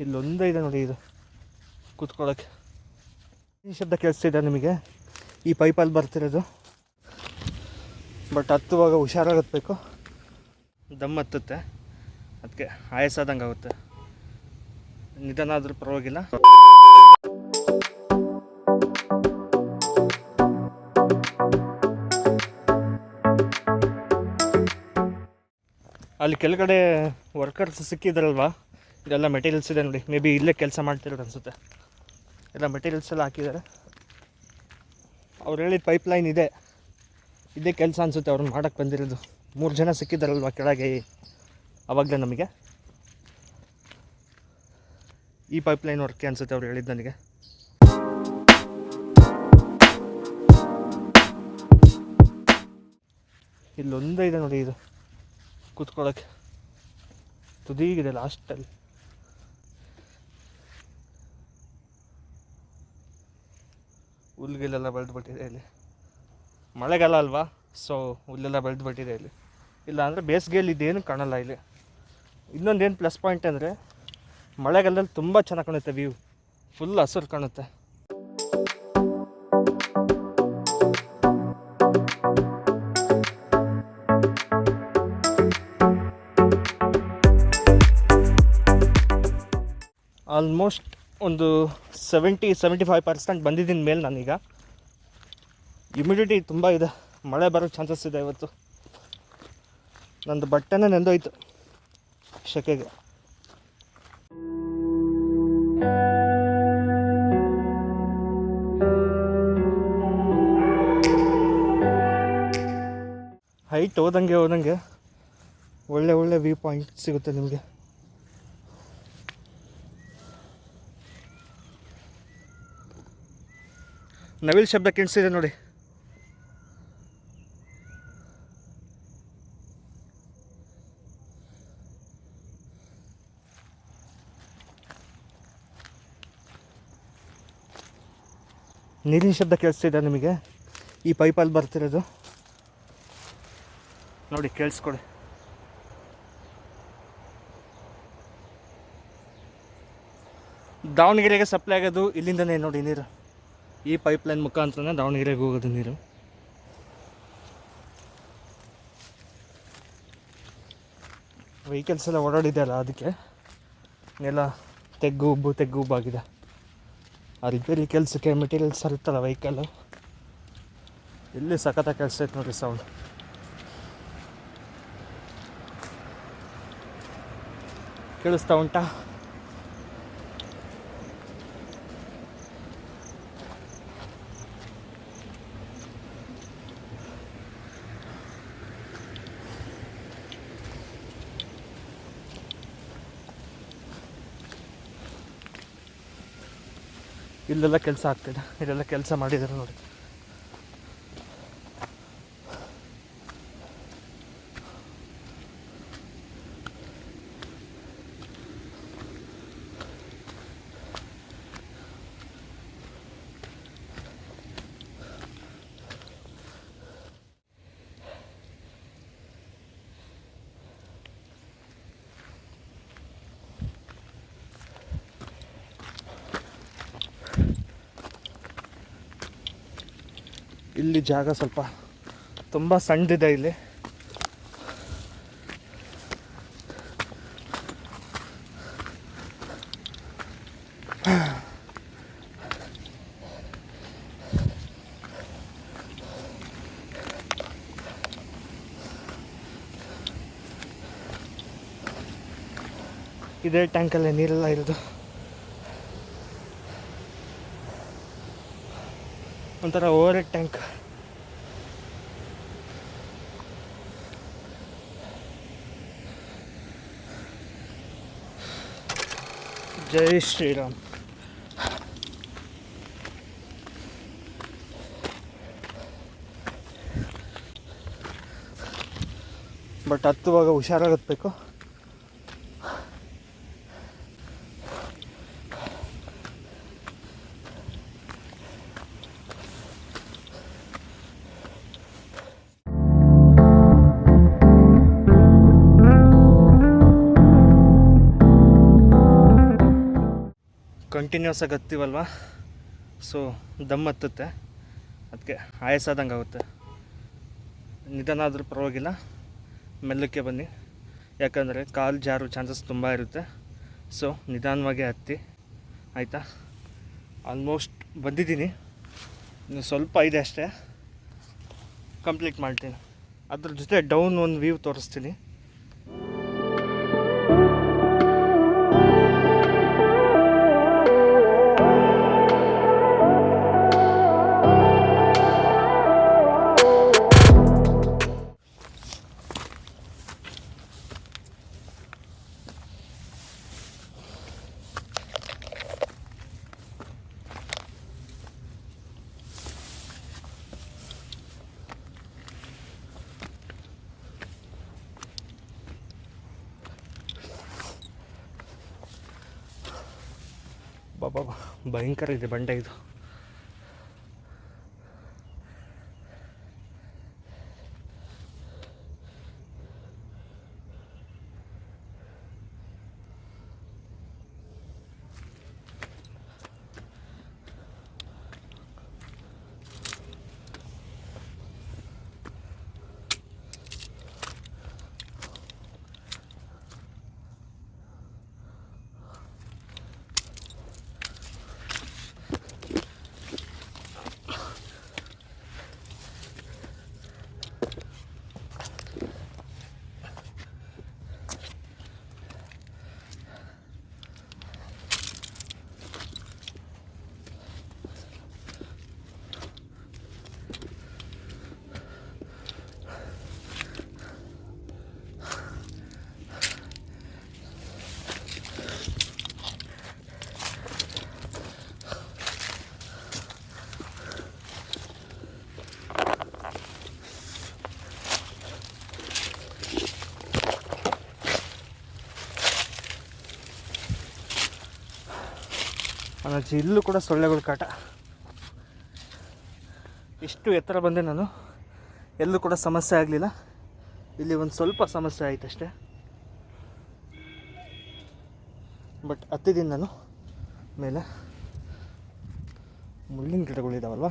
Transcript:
ಇಲ್ಲೊಂದೇ ಇದೆ ನೋಡಿ ಇದು. ಕೂತ್ಕೊಳ್ಳೋಕ್ಕೆ ಈ ಶಬ್ದ ಕೇಳಿಸ್ತಿದೆ ನಿಮಗೆ? ಈ ಪೈಪಲ್ಲಿ ಬರ್ತಿರೋದು. ಬಟ್ ಹತ್ತುವಾಗ ಹುಷಾರಾಗಬೇಕು ದಮ್ ಹತ್ತುತ್ತೆ. ಅದಕ್ಕೆ ಆಯಾಸಾದಂಗೆ ಆಗುತ್ತೆ. ನಿಧಾನ ಆದರೂ ಪರವಾಗಿಲ್ಲ. ಅಲ್ಲಿ ಕೆಳಗಡೆ ವರ್ಕರ್ಸ್ ಸಿಕ್ಕಿದ್ರಲ್ವಾ? ಇದೆಲ್ಲ ಮೆಟೀರಿಯಲ್ಸ್ ಇದೆ ನೋಡಿ. ಮೇ ಬಿ ಇಲ್ಲೇ ಕೆಲಸ ಮಾಡ್ತಿರೋದು ಅನಿಸುತ್ತೆ. ಎಲ್ಲ ಮೆಟೀರಿಯಲ್ಸ್ ಎಲ್ಲ ಹಾಕಿದ್ದಾರೆ. ಅವ್ರು ಹೇಳಿದ ಪೈಪ್ ಲೈನ್ ಇದೆ. ಇದೇ ಕೆಲಸ ಅನಿಸುತ್ತೆ ಅವ್ರನ್ನ ಮಾಡೋಕ್ಕೆ ಬಂದಿರೋದು. ಮೂರು ಜನ ಸಿಕ್ಕಿದ್ದಾರಲ್ವ ಕೆಳಗೆ? ಅವಾಗಲೇ ನಮಗೆ. ಈ ಪೈಪ್ ಲೈನ್ ವರ್ಕೆ ಅನಿಸುತ್ತೆ ಅವ್ರು ಹೇಳಿದ್ದು ನನಗೆ. ಇಲ್ಲೊಂದೇ ಇದೆ ನೋಡಿ ಇದು. ಕೂತ್ಕೊಳ್ಳೋಕ್ಕೆ ತುದಿಗಿದೆ ಲಾಸ್ಟಲ್ಲಿ ಹುಲ್ಗಿಲ್ಲೆಲ್ಲ ಬೆಳೆದ್ಬಿಟ್ಟಿದೆ ಇಲ್ಲಿ. ಮಳೆಗಾಲ ಅಲ್ವಾ? ಸೊ ಹುಲ್ಲೆಲ್ಲ ಬೆಳೆದ್ಬಿಟ್ಟಿದೆ ಇಲ್ಲಿ. ಇಲ್ಲ ಅಂದರೆ ಬೇಸಿಗೆಯಲ್ಲಿ ಇದೇನು ಕಾಣಲ್ಲ ಇಲ್ಲಿ. ಇನ್ನೊಂದೇನು ಪ್ಲಸ್ ಪಾಯಿಂಟ್ ಅಂದರೆ, ಮಳೆಗಾಲದಲ್ಲಿ ತುಂಬ ಚೆನ್ನಾಗಿ ಕಾಣುತ್ತೆ ವ್ಯೂ ಫುಲ್ ಹಸಿರು ಕಾಣುತ್ತೆ. ಆಲ್ಮೋಸ್ಟ್ ಒಂದು ಸೆವೆಂಟಿ ಸೆವೆಂಟಿ ಫೈವ್ ಪರ್ಸೆಂಟ್ ಬಂದಿದ್ದೀನಿ ಮೇಲೆ ನಾನೀಗ ಇಮಿಡಿಟಿ ತುಂಬ ಇದೆ. ಮಳೆ ಬರೋ ಚಾನ್ಸಸ್ ಇದೆ ಇವತ್ತು. ನಂದು ಬಟ್ಟೆನೇ ನೆಂದೋಯ್ತು ಶೆಕೆಗೆ. ಹೈಟ್ ಹೋದಂಗೆ ಹೋದಂಗೆ ಒಳ್ಳೆ ಒಳ್ಳೆ ವ್ಯೂ ಪಾಯಿಂಟ್ ಸಿಗುತ್ತೆ ನಿಮಗೆ. ನವಿಲ್ ಶಬ್ದ ಕೆಣಿಸಿದೆ ನೋಡಿ. ನೀರಿನ ಶಬ್ದ ಕೇಳಿಸ್ತಿದೆ ನಿಮಗೆ? ಈ ಪೈಪಲ್ಲಿ ಬರ್ತಿರೋದು. ನೋಡಿ, ಕೇಳಿಸ್ಕೊಡಿ. ದಾವಣಗೆರೆಗೆ ಸಪ್ಲೈ ಆಗೋದು ಇಲ್ಲಿಂದನೇ ನೋಡಿ ನೀರು. ಈ ಪೈಪ್ ಲೈನ್ ಮುಖಾಂತರನೇ ದಾವಣಗೆರೆಗೆ ಹೋಗೋದು ನೀರು. ವೆಹಿಕಲ್ಸ್ ಎಲ್ಲ ಓಡಾಡಿದೆಯಲ್ಲ ಅದಕ್ಕೆ? ಎಲ್ಲ ತೆಗ್ಗು ಉಬ್ಬು, ತೆಗ್ಗು ಉಬ್ಬಾಗಿದೆ ಆ ರಿಪೇರಿ ಕೆಲಸಕ್ಕೆ ಮೆಟೀರಿಯಲ್ಸ್ ಇರುತ್ತಲ್ಲ ವೆಹಿಕಲ್ಲು ಇಲ್ಲಿ ಸಖತ್ತ ಕೆಲಸ ಐತೆ ನೋಡಿರಿ ಸೌಂಡ್ ಕೇಳಿಸ್ತಾ ಉಂಟಾ? ಇಲ್ಲೆಲ್ಲ ಕೆಲಸ ಆಗ್ತಿದೆ ಇಲ್ಲೆಲ್ಲ ಕೆಲಸ ಮಾಡಿದ್ದಾರೆ ನೋಡಿ. ಇಲ್ಲಿ ಜಾಗ ಸ್ವಲ್ಪ ತುಂಬ ಸಣ್ಣದಿದೆ ಇಲ್ಲಿ. ಇದೇ ಟ್ಯಾಂಕಲ್ಲೇ ನೀರೆಲ್ಲ ಇರೋದು. ಒಂಥರ ಓವರ್ ಟ್ಯಾಂಕ್ ಜೈ ಶ್ರೀರಾಮ್. ಬಟ್ ಹತ್ತುವಾಗ ಹುಷಾರಾಗತ್ಬೇಕು. ಕಂಟಿನ್ಯೂಸ್ ಆಗಿ ಹತ್ತೀವಲ್ವ? ಸೊ ದಮ್ ಹತ್ತುತ್ತೆ. ಅದಕ್ಕೆ ಆಯಾಸಾದಂಗೆ ಆಗುತ್ತೆ. ನಿಧಾನ ಆದರೂ ಪರವಾಗಿಲ್ಲ. ಮೆಲ್ಲಕ್ಕೆ ಬನ್ನಿ. ಯಾಕಂದರೆ ಕಾಲು ಜಾರು ಚಾನ್ಸಸ್ ತುಂಬ ಇರುತ್ತೆ. ಸೊ ನಿಧಾನವಾಗಿ ಹತ್ತಿ. ಆಯಿತಾ? ಆಲ್ಮೋಸ್ಟ್ ಬಂದಿದ್ದೀನಿ. ಇನ್ನು ಸ್ವಲ್ಪ ಇದೆ ಅಷ್ಟೇ. ಕಂಪ್ಲೀಟ್ ಮಾಡ್ತೀನಿ. ಅದ್ರ ಜೊತೆ ಡೌನ್ ಒಂದು ವ್ಯೂ ತೋರಿಸ್ತೀನಿ. ಬಾಬಾ ಭಯಂಕರ ಇದೆ ಬಂಡೆ ಇದು. ಅನಾಚೆ ಇಲ್ಲೂ ಕೂಡ ಸೊಳ್ಳೆಗಳ ಕಾಟ. ಇಷ್ಟು ಎತ್ತರ ಬಂದೆ ನಾನು. ಎಲ್ಲೂ ಕೂಡ ಸಮಸ್ಯೆ ಆಗಲಿಲ್ಲ. ಇಲ್ಲಿ ಒಂದು ಸ್ವಲ್ಪ ಸಮಸ್ಯೆ ಆಯಿತು ಅಷ್ಟೇ. ಬಟ್ ಹತ್ತಿದ್ದೀನಿ ನಾನು. ಮೇಲೆ ಮುಳ್ಳಿನ ಗಿಡಗಳಿದಾವಲ್ವ?